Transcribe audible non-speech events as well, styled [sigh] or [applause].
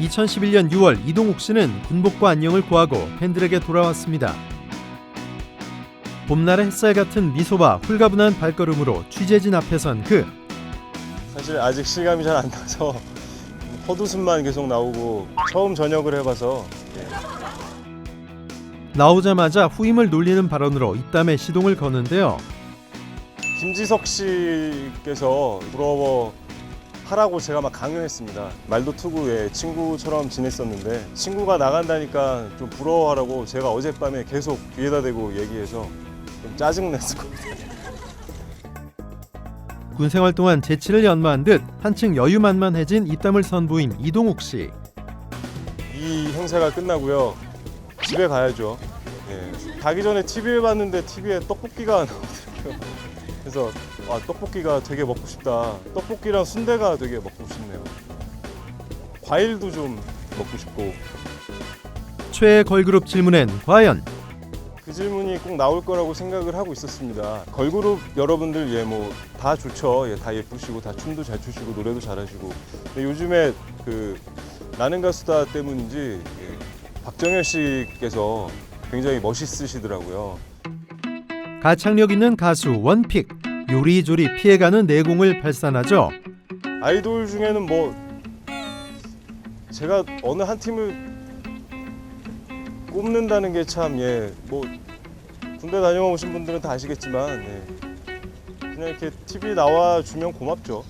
2011년 6월 이동욱 씨는 군복과 안녕을 구하고 팬들에게 돌아왔습니다. 봄날의 햇살 같은 미소와 홀가분한 발걸음으로 취재진 앞에 선 그. 사실 아직 실감이 잘 안 나서 헛웃음만 계속 나오고 처음 전역을 해봐서 나오자마자 후임을 놀리는 발언으로 입담의 시동을 거는데요. 김지석 씨께서 부러워 하라고 제가 막 강요했습니다. 말도 투구에 친구처럼 지냈었는데 친구가 나간다니까 좀 부러워하라고 제가 어젯밤에 계속 귀에다 대고 얘기해서 좀 짜증냈을 겁니다. 군 생활 동안 재치를 연마한 듯 한층 여유만만해진 입담을 선보인 이동욱 씨. 이 행사가 끝나고요. 집에 가야죠. 예. 가기 전에 TV를 봤는데 TV에 떡볶이가 [laughs] 나오더라고요. 그래서 아, 떡볶이가 되게 먹고 싶다. 떡볶이랑 순대가 되게 먹고 싶네요. 과일도 좀 먹고 싶고 최애 걸그룹 질문엔 과연 그 질문이 꼭 나올 거라고 생각을 하고 있었습니다. 걸그룹 여러분들 예 뭐 다 좋죠. 예, 다 예쁘시고 다 춤도 잘 추시고 노래도 잘하시고. 근데 요즘에 그 나는 가수다 때문인지 예, 박정현 씨께서 굉장히 멋있으시더라고요. 가창력 있는 가수 원픽 요리조리 피해가는 내공을 발산하죠. 아이돌 중에는 뭐 제가 어느 한 팀을 꼽는다는 게 참 예 뭐 군대 다녀오신 분들은 다 아시겠지만 예, 그냥 이렇게 TV 나와 주면 고맙죠.